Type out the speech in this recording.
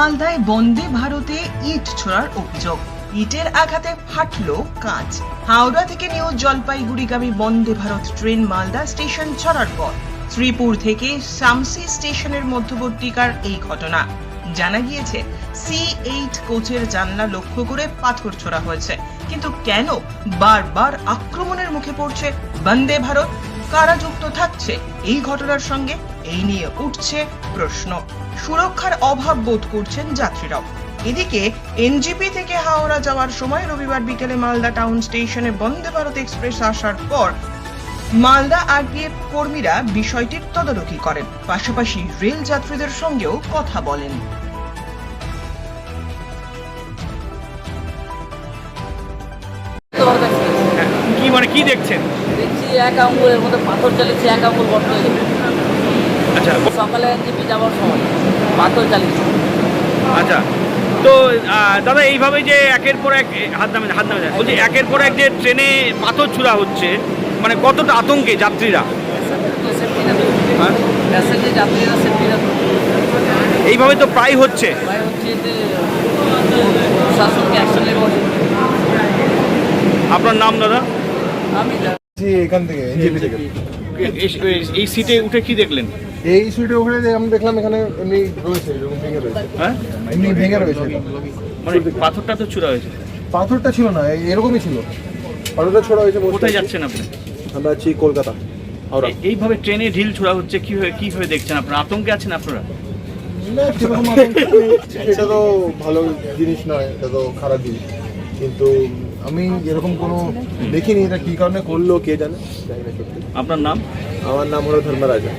মালদায় বন্দে ভারতে ইট ছোড়ার অভিযোগ। ইটের আঘাতে ফাটলো কাঁচ। হাওড়া থেকে নিউ জলপাইগুড়িগামী বন্দে ভারত ট্রেন মালদা স্টেশন ছাড়ার পর শ্রীপুর থেকে শামসি স্টেশনের মধ্যবর্তীকার এই ঘটনা। জানা গিয়েছে, সি এইট কোচের জানলা লক্ষ্য করে পাথর ছোড়া হয়েছে। কিন্তু কেন বারবার আক্রমণের মুখে পড়ছে বন্দে ভারত কারা যুক্ত থাকছে। এই ঘটনার সঙ্গে এই নিয়ে উঠছে প্রশ্ন। সুরক্ষার অভাব বোধ করছেন যাত্রীরাও। এদিকে এনজিপি থেকে হাওড়া যাওয়ার সময় রবিবার বিকেলে মালদা টাউন স্টেশনে বন্দে ভারত এক্সপ্রেস আসার পর মালদা আরপিএফ কর্মীরা বিষয়টির তদারকি করেন। পাশাপাশি রেল যাত্রীদের সঙ্গেও কথা বলেন। কি মানে কি দেখছেন? দেখছি এক আঙ্গুলের মধ্যে পাথর চালিয়েছে এক আঙ্গুল বন্ধ হয়ে যাবে আচ্ছা সকালে এনজিপি যাওয়ার সময় পাথর চালিয়েছে। আচ্ছা তো দাদা এইভাবে যে একের পর এক হাত নামে হাত নামে বলছি একের পর এক যে ট্রেনে পাথর ছুড়া হচ্ছে মানে কতটা আতঙ্কে যাত্রীরা? হ্যাঁ? এইভাবে তো প্রায় হচ্ছে। আপনার নাম দাদা? আমি জি এখান থেকে এনজিপি থেকে। এই- সিটে উঠে কি দেখলেন? এই ওখানে যে আমি দেখলাম এখানে এমনি রয়েছে ভেঙে রয়েছে। হ্যাঁ? এমনি ভেঙে রয়েছে। মানে পাথরটা তো ছুড়া হয়েছে। পাথরটা ছিল না এরকমই ছিল। পাথরটা ছোড়া হয়েছে কোথায় যাচ্ছেন আপনি? আমরা আছি কলকাতা হাওড়া। এইভাবে ট্রেনে ঢিল ছোড়া হচ্ছে কীভাবে কীভাবে দেখছেন আপনারা? আতঙ্কে আছেন আপনারা? না সেরকম এটা তো ভালো জিনিস নয় এটা তো খারাপ জিনিস। কিন্তু আমি এরকম কোনো দেখিনি এটা কী কারণে করল কে জানে? আপনার নাম? আমার নাম হলো ধর্মরাজা।